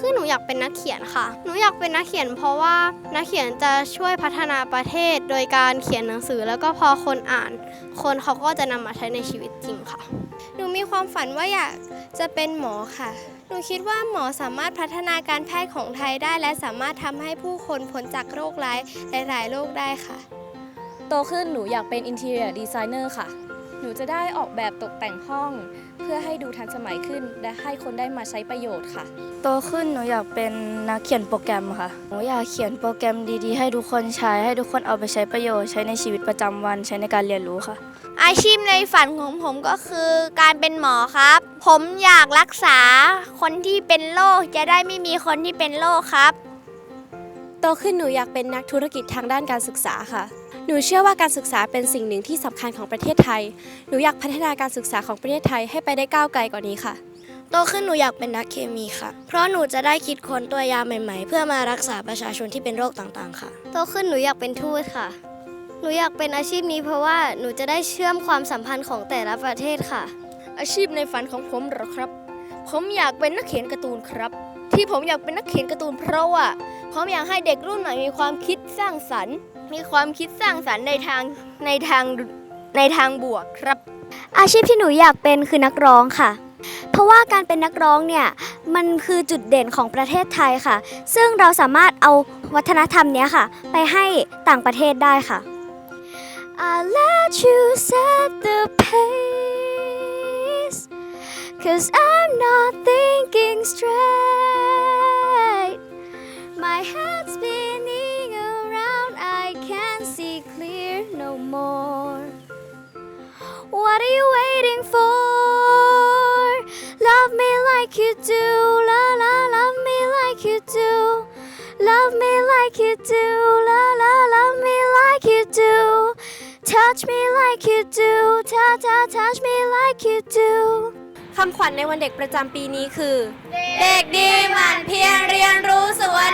ขึ้นหนูอยากเป็นนักเขียนค่ะ หนูอยากเป็นนักเขียน เพราะว่านักเขียนจะช่วยพัฒนาประเทศ โดยการเขียนหนังสือแล้วก็พอคนอ่าน คนเขาก็จะนำมาใช้ในชีวิตจริงค่ะ หนูมีความฝันว่าอยากจะเป็นหมอค่ะ หนูคิดว่าหมอสามารถพัฒนาการแพทย์ของไทยได้ และสามารถทำให้ผู้คนพ้นจากโรคร้ายหลาย ๆ โรคได้ค่ะ โตขึ้นหนูอยากเป็น Interior Designer ค่ะห นูจะได้ออกแบบตกแต่งห้อง เพื่อให้ดูทันสมัยขึ้น และให้คนได้มาใช้ประโยชน์ค่ะ โตขึ้นหนูอยากเป็นนักเขียนโปรแกรมค่ะ หนูอยากเขียนโปรแกรมดีๆ ให้ทุกคนใช้ ให้ทุกคนเอาไปใช้ประโยชน์ ใช้ในชีวิตประจำวันใช้ในการเรียนรู้ค่ะ อาชีพในฝันของผมก็คือการเป็นหมอครับ ผมอยากรักษาคนที่เป็นโรคจะได้ไม่มีคนที่เป็นโรคครับ โตขึ้นหนูอยากเป็นนักธุรกิจทางด้านการศึกษาค่ะ หนูเชื่อว่าการศึกษาเป็นสิ่งหนึ่งที่สำคัญของประเทศไทย หนูอยากพัฒนาการศึกษาของประเทศไทยให้ไปได้ก้าวไกลกว่านี้ค่ะ โตขึ้นหนูอยากเป็นนักเคมีค่ะ เพราะหนูจะได้คิดค้นตัวยาใหม่ๆ เพื่อมารักษาประชาชนที่เป็นโรคต่างๆ ค่ะ โตขึ้นหนูอยากเป็นทูตค่ะ หนูอยากเป็นอาชีพนี้เพราะว่าหนูจะได้เชื่อมความสัมพันธ์ของแต่ละประเทศค่ะ อาชีพในฝันของผมเหรอครับ ผมอยากเป็นนักเขียนการ์ตูนครับ ที่ผมอยากเป็นนักเขียนการ์ตูนเพราะว่าผมอยากให้เด็กรุ่นใหม่มีความคิดสร้างสรรค์ มีความคิดสร้างสรรค์ในทางในทางในทางบวกครับ อาชีพที่หนูอยากเป็นคือนักร้องค่ะ เพราะว่าการเป็นนักร้องเนี่ยมันคือจุดเด่นของประเทศไทยค่ะ ซึ่งเราสามารถเอาวัฒนธรรมเนี้ยค่ะ ไปให้ต่างประเทศได้ค่ะ I let you set the pace Cause I'm not thinking straight My head's spinning around I can't see clear no more What are you waiting for? Love me like you do, la la, love me like you do. Love me like you do, la la, love me like you do. Touch me like you do, ta ta, touch me like you do. คำขวัญในวันเด็กประจำปีนี้คือ เด็กดีหมั่นเพียรเรียนรู้สวน